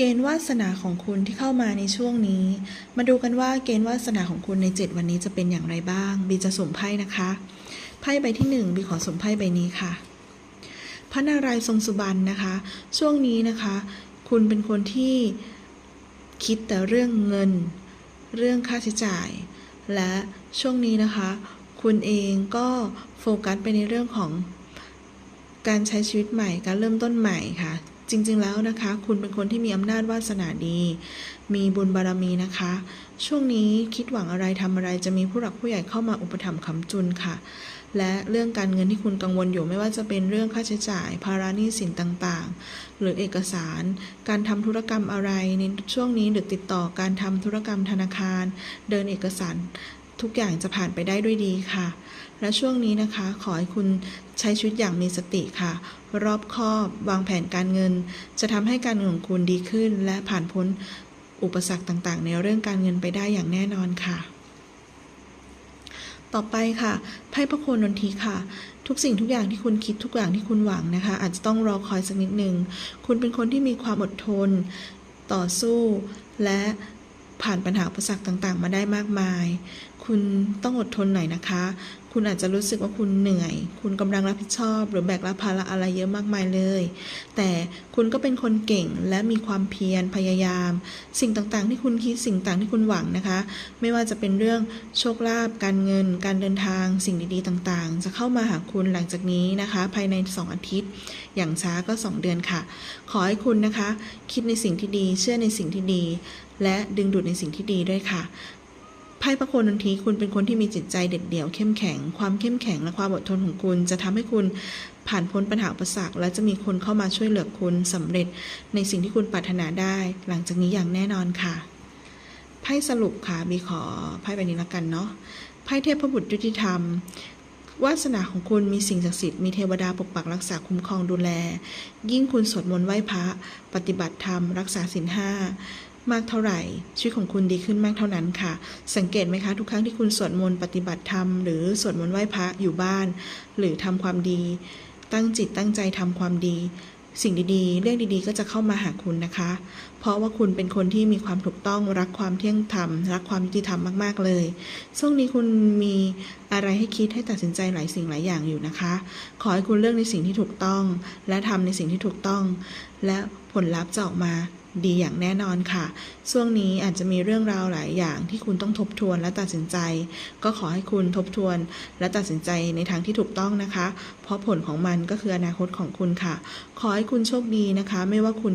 เกณฑ์วาสนาของคุณที่เข้ามาในช่วงนี้ มาดูกันว่าเกณฑ์วาสนาของคุณใน 7 วันนี้จะเป็นอย่างไรบ้างบีจะสุ่มไพ่นะคะไพ่ใบที่1บีขอสุ่มไพ่ใบนี้ค่ะ พระนารายณ์ทรงสุบรรณนะคะ ช่วงนี้นะคะ คุณเป็นคนที่คิดแต่เรื่องเงิน เรื่องค่าใช้จ่าย และช่วงนี้นะคะ คุณเองก็โฟกัสไปในเรื่องของการใช้ชีวิตใหม่ การเริ่มต้นใหม่ค่ะ จริงๆแล้วนะคะ คุณเป็นคนที่มีอำนาจวาสนาดี มีบุญบารมีนะคะ ช่วงนี้คิดหวังอะไรทำอะไรจะมีผู้หลักผู้ใหญ่เข้ามาอุปถัมภ์ค้ำจุนค่ะ และเรื่องการเงินที่คุณกังวลอยู่ไม่ว่าจะเป็นเรื่องค่าใช้จ่าย ภาระหนี้สินต่างๆ หรือเอกสาร การทำธุรกรรมอะไรในช่วงนี้หรือติดต่อการทำธุรกรรมธนาคาร เดินเอกสาร ทุกอย่างจะผ่านไปได้ด้วยดีค่ะ และช่วงนี้นะคะ ขอให้คุณใช้ชีวิตอย่างมีสติค่ะ รอบคอบวางแผนการเงิน จะทำให้การเงินของคุณดีขึ้น และผ่านพ้นอุปสรรคต่างๆ ในเรื่องการเงินไปได้อย่างแน่นอนค่ะ ต่อไปค่ะ ไพ่พระโคนนทีค่ะทุกสิ่งทุกอย่างที่คุณคิดทุกอย่างที่คุณหวังนะคะ อาจจะต้องรอคอยสักนิดหนึ่ง คุณเป็นคนที่มีความอดทน ต่อสู้ และ ผ่านปัญหาอุปสรรคต่างๆ มาได้มากมาย คุณต้องอดทนหน่อยนะคะ คุณอาจจะรู้สึกว่าคุณเหนื่อย คุณกำลังรับผิดชอบ หรือแบกรับภาระอะไรเยอะมากมายเลย แต่คุณก็เป็นคนเก่งและมีความเพียรพยายาม สิ่งต่างๆ ที่คุณคิดสิ่งต่างที่คุณหวังนะคะ ไม่ว่าจะเป็นเรื่องโชคลาภการเงิน การเดินทาง สิ่งดีๆต่างๆ จะเข้ามาหาคุณหลังจากนี้นะคะ ภายใน 2 อาทิตย์ อย่างช้าก็ 2 เดือนค่ะ ขอให้คุณนะคะ คิดในสิ่งที่ดี เชื่อในสิ่งที่ดี และดึงดูดในสิ่งที่ดีด้วยค่ะ ไพ่พระโคนนทีคุณเป็นคนที่มีจิตใจเด็ดเดี่ยวเข้มแข็ง ความเข้มแข็งและความอดทนของคุณ จะทำให้คุณผ่านพ้นปัญหาอุปสรรค และจะมีคนเข้ามาช่วยเหลือคุณสำเร็จในสิ่งที่คุณปรารถนาได้ หลังจากนี้อย่างแน่นอนค่ะ ไพ่สรุปค่ะบีขอไพ่ใบนี้ละกันเนาะ ไพ่เทพบุตรยุติธรรมวาสนาของคุณมีสิ่งศักดิ์สิทธิ์มีเทวดาปกปักรักษาคุ้มครองดูแล ยิ่งคุณสวดมนต์ไหว้พระ ปฏิบัติธรรม รักษาศีลห้า มากเท่าไหร่ ชีวิตของคุณดีขึ้นมากเท่านั้นค่ะ สังเกตไหมคะทุกครั้งที่คุณสวดมนต์ปฏิบัติธรรมหรือสวดมนต์ไหว้พระอยู่บ้าน หรือทำความดี ตั้งจิตตั้งใจทำความดี สิ่งดีๆ เรื่องดีๆ ก็จะเข้ามาหาคุณนะคะ เพราะว่าคุณเป็นคนที่มีความถูกต้องรักความเที่ยงธรรม รักความยุติธรรมมากๆเลยช่วงนี้คุณมีอะไรให้คิดให้ตัดสินใจหลายสิ่งหลายอย่างอยู่นะคะ ขอให้คุณเลือกในสิ่งที่ถูกต้อง และทำในสิ่งที่ถูกต้อง และผลลัพธ์จะออกมา ดีอย่างแน่นอนค่ะ ช่วงนี้อาจจะมีเรื่องราวหลายอย่างที่คุณต้องทบทวนและตัดสินใจ ก็ขอให้คุณทบทวน และตัดสินใจในทางที่ถูกต้องนะคะ เพราะผลของมันก็คืออนาคตของคุณค่ะ ขอให้คุณโชคดีนะคะ ไม่ว่าคุณ